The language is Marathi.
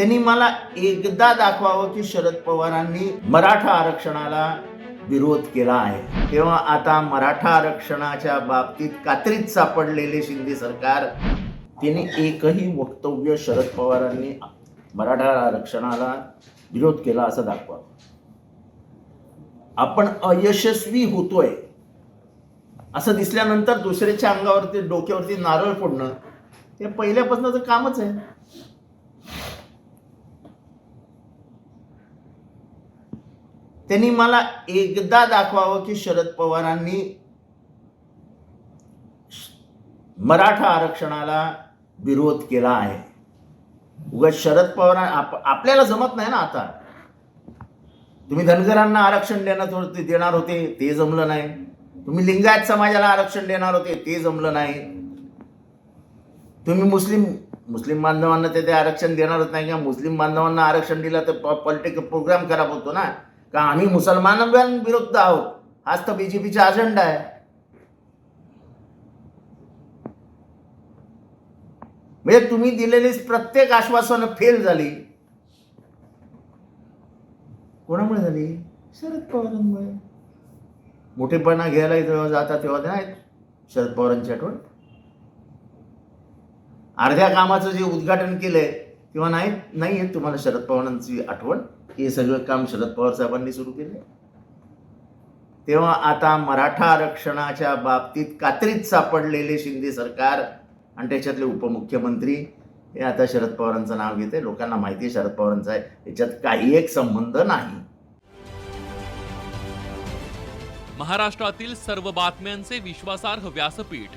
त्यांनी मला एकदा दाखवावं की शरद पवारांनी मराठा आरक्षणाला विरोध केला आहे. तेव्हा आता मराठा आरक्षणाच्या बाबतीत कात्रीत सापडलेले शिंदे सरकार त्यांनी एकही वक्तव्य शरद पवारांनी मराठा आरक्षणाला विरोध केला असं दाखवा. आपण अयशस्वी होतोय. असं दिसल्यानंतर दुसऱ्याच्या अंगावरती डोक्यावरती नारळ फोडणं हे पहिल्यापासूनचं कामच आहे. त्यांनी मला एकदा दाखवावं की शरद पवारांनी मराठा आरक्षणाला विरोध केला आहे. उगाच शरद पवार आप आपल्याला जमत नाही ना आता. तुम्ही धनगरांना आरक्षण देणार होते देणार होते ते जमलं नाही. तुम्ही लिंगायत समाजाला आरक्षण देणार होते ते जमलं नाही. तुम्ही मुस्लिम मुस्लिम बांधवांना ते ते आरक्षण देणारच नाही किंवा मुस्लिम बांधवांना आरक्षण दिलं तर पॉलिटिकल प्रोग्राम खराब होतो ना. का आम्ही मुसलमानांविरुद्ध आहोत? हाच तर बीजेपीचा अजेंडा आहे. म्हणजे तुम्ही दिलेली प्रत्येक आश्वासनं फेल झाली. कोणामुळे झाली? शरद पवारांमुळे. मोठेपणा घ्यायला जेव्हा जातात तेव्हा नाही. शरद पवारांची आठवण. अर्ध्या कामाचं जे उद्घाटन केलंय किंवा नाही नाही आहे तुम्हाला शरद पवारांची आठवण. हे सगळं काम शरद पवार साहेबांनी सुरू केले तेव्हा आता मराठा आरक्षणाच्या बाबतीत कात्रीत सापडलेले शिंदे सरकार आणि त्याच्यातले उपमुख्यमंत्री हे आता शरद पवारांचं नाव घेते लोकांना माहिती आहे शरद पवारांचा आहे याच्यात काही एक संबंध नाही. महाराष्ट्रातील सर्व बातम्यांचे विश्वासार्ह व्यासपीठ.